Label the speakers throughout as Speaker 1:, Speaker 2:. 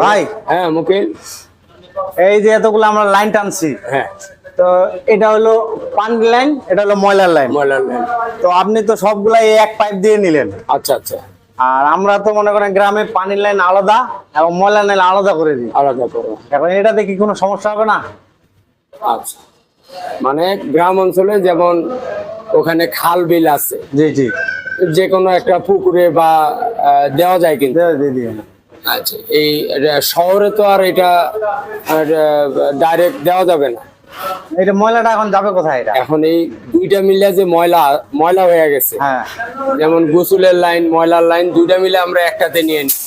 Speaker 1: ভাই।
Speaker 2: হ্যাঁ মুকিল
Speaker 1: এই যে এতগুলো আমরা লাইন টানছি।
Speaker 2: হ্যাঁ।
Speaker 1: তো এটা হলো পানি লাইন এটা হলো ময়লার লাইন
Speaker 2: ময়লার লাইন
Speaker 1: তো আপনি তো সবগুলাই এক পাইপ দিয়ে নিলেন।
Speaker 2: আচ্ছা আচ্ছা।
Speaker 1: আর আমরা তো মনে করেন গ্রামে পানির লাইন আলাদা এবং ময়লার লাইন আলাদা করে দিই।
Speaker 2: আলাদা করো।
Speaker 1: এখন এটাতে কি কোনো সমস্যা হবে না?
Speaker 2: আচ্ছা। মানে গ্রাম অঞ্চলে যেমন ওখানে খাল বিল আছে
Speaker 1: জি জি।
Speaker 2: যে কোনো একটা পুকুরে বা দেওয়া যায় কিন্তু। আচ্ছা এই শহরে তো আর এটা ডাইরেক্ট দেওয়া যাবে না।
Speaker 1: এটা ময়লাটা এখন যাবে কোথায় এটা?
Speaker 2: এখন এই দুইটা মিলে যে ময়লা ময়লা হয়ে গেছে।
Speaker 1: হ্যাঁ।
Speaker 2: যেমন গোসলের লাইন ময়লার লাইন দুইটা মিলে আমরা একটাতে নিয়ে নিই।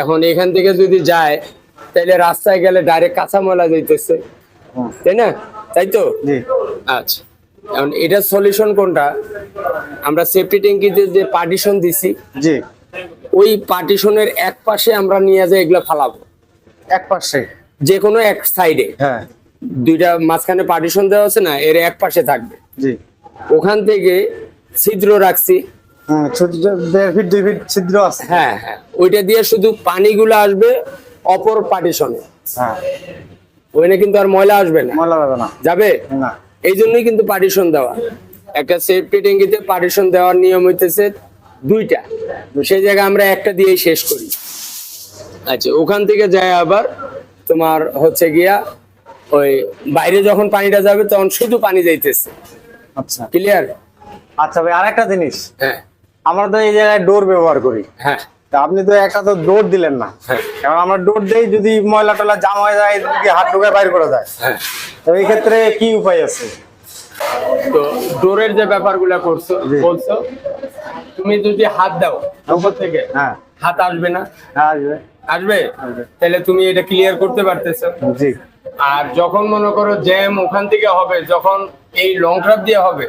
Speaker 2: এখন এখান থেকে যদি যায় তাহলে রাস্তায় গেলে ডাইরেক্ট কাঁচা ময়লা যাইতেছে। তাই না? তাই তো? আচ্ছা এখন এটার সলিউশন কোনটা? আমরা সেফটি ট্যাঙ্কিতে যে পার্টিশন দিছি
Speaker 1: জি।
Speaker 2: ওই পার্টিশনের এক পাশে আমরা নিয়ে যাই এগুলো ফালাবো।
Speaker 1: এক পাশে?
Speaker 2: যে কোনো এক সাইডে।
Speaker 1: হ্যাঁ।
Speaker 2: দুইটা মাঝখানে পার্টিশন দেওয়া আছে না এর এক পাশে থাকবে।
Speaker 1: জি।
Speaker 2: ওখান থেকে ছিদ্র রাখছি।
Speaker 1: হুম ছোট ছোট দেড় ফিট দুই ফিট ছিদ্র আছে।
Speaker 2: হ্যাঁ হ্যাঁ। ওইটা দিয়ে শুধু পানিগুলো আসবে অপর পার্টিশনে।
Speaker 1: হ্যাঁ।
Speaker 2: ওইখানে কিন্তু আর ময়লা আসবে না।
Speaker 1: ময়লা যাবে না।
Speaker 2: যাবে?
Speaker 1: না।
Speaker 2: এই জন্যই কিন্তু পার্টিশন দেওয়া। একটা সেফটি ট্যাঙ্কিতে পার্টিশন দেওয়ার নিয়ম হইতেছে দুইটা। সেই জায়গায় আমরা একটা দিয়েই শেষ করি। আচ্ছা ওখান থেকে যায় আবার তোমার হচ্ছে গিয়া ওই বাইরে যখন পানিটা যাবে তখন শুধু পানি যাইতেছে।
Speaker 1: আচ্ছা।
Speaker 2: ক্লিয়ার
Speaker 1: আচ্ছা ভাই আরেকটা জিনিস।
Speaker 2: হ্যাঁ।
Speaker 1: আমরা তো এই জায়গায় ডোর ব্যবহার করি।
Speaker 2: হ্যাঁ।
Speaker 1: তা আপনি তো একটা তো ডোর দিলেন না।
Speaker 2: হ্যাঁ।
Speaker 1: কারণ আমরা ডোর দেই যদি ময়লা টলা জাম হয়ে যায় হাত ঢুকে বাইর করে যায়।
Speaker 2: হ্যাঁ।
Speaker 1: তো এই ক্ষেত্রে কি উপায় আছে?
Speaker 2: তো ডোরের যে ব্যাপারগুলো করছ বলছো তুমি যদি হাত দাও উপর থেকে
Speaker 1: হ্যাঁ।
Speaker 2: হাত আসবে না?
Speaker 1: হ্যাঁ, আসবে।
Speaker 2: আসবে? তাহলে তুমি এটা ক্লিয়ার করতে পারতেছো।
Speaker 1: জি।
Speaker 2: আর যখন মনে করো জ্যাম ওখান থেকে হবে যখন এই লং ট্রাপ দিয়ে হবে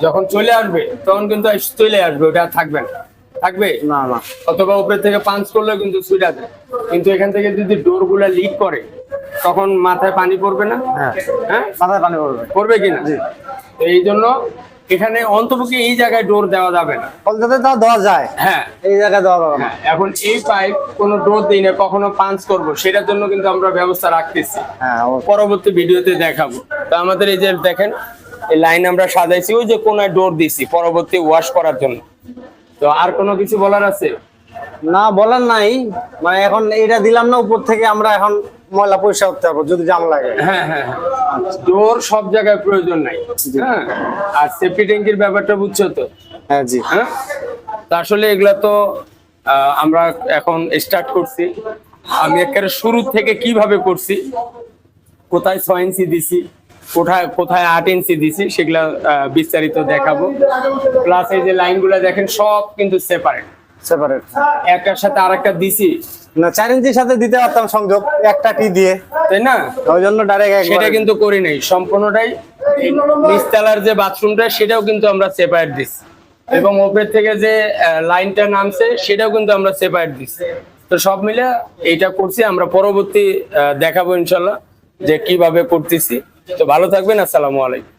Speaker 2: যখন চলে আসবে তখন কিন্তু চলে আসবে ওটা থাকবে না। থাকবে?
Speaker 1: না না।
Speaker 2: অথবা উপরে থেকে পাঞ্চ করলে কিন্তু সুইটা যায় কিন্তু এখান থেকে যদি ডোরগুলা লিক করে তখন মাথায় পানি পড়বে না?
Speaker 1: হ্যাঁ।
Speaker 2: হ্যাঁ?
Speaker 1: মাথায় পানি পড়বে।
Speaker 2: পড়বে কিনা। এই জন্য এখানে অন্তপক্ষে এই জায়গায় ডোর দেওয়া যাবে না।
Speaker 1: কলকাতায় তাও দেওয়া যায়।
Speaker 2: হ্যাঁ।
Speaker 1: এই জায়গায় দেওয়া যাবে না।
Speaker 2: হ্যাঁ এখন এই পাইপ কোনো ডোর দিই না কখনো পাঞ্চ করব সেটার জন্য কিন্তু আমরা ব্যবস্থা রাখতেছি।
Speaker 1: হ্যাঁ
Speaker 2: পরবর্তী ভিডিওতে দেখাবো। তো আমাদের এই যে দেখেন এই লাইন আমরা সাজাইছি ওই যে কোনায় ডোর দিছি পরবর্তী ওয়াশ করার জন্য। তো আর কোনো কিছু বলার আছে?
Speaker 1: না বলার নাই। মানে এখন এটা দিলাম না উপর থেকে আমরা এখন ময়লা পয়সা করতে পারব যদি জাম লাগে।
Speaker 2: হ্যাঁ হ্যাঁ ডোর সব জায়গায় প্রয়োজন নাই। হ্যাঁ? আর সেফটি ট্যাঙ্কির ব্যাপারটা বুঝছ তো?
Speaker 1: হ্যাঁ জি।
Speaker 2: হ্যাঁ? তো আসলে এগুলা তো আমরা এখন স্টার্ট করছি। আমি একেবারে শুরু থেকে কীভাবে করছি? কোথায় ছয় ইঞ্চি দিছি? কোথায় কোথায় আট ইঞ্চি দিছি? সেগুলা বিস্তারিত দেখাবো। প্লাস এই যে লাইনগুলো দেখেন সব কিন্তু সেপারেট
Speaker 1: সেপারেট
Speaker 2: একটার সাথে আরেকটা দিছি
Speaker 1: না চার ইঞ্চির সাথে দিতে পারতাম সংযোগ একটা টি দিয়ে।
Speaker 2: তাই না?
Speaker 1: ওই জন্য ডাইরেক্ট
Speaker 2: সেটা কিন্তু করি নাই। সম্পূর্ণটাই নিচতলার যে বাথরুমটা সেটাও কিন্তু আমরা সেপারেট দিছি। এবং ওপরের থেকে যে লাইনটা নামছে সেটাও কিন্তু আমরা সেপারেট দিছি। তো সব মিলে এইটা করছি আমরা পরবর্তী দেখাবো ইনশাল্লাহ যে কীভাবে করতেছি। তো ভালো থাকবেন আসসালামু আলাইকুম।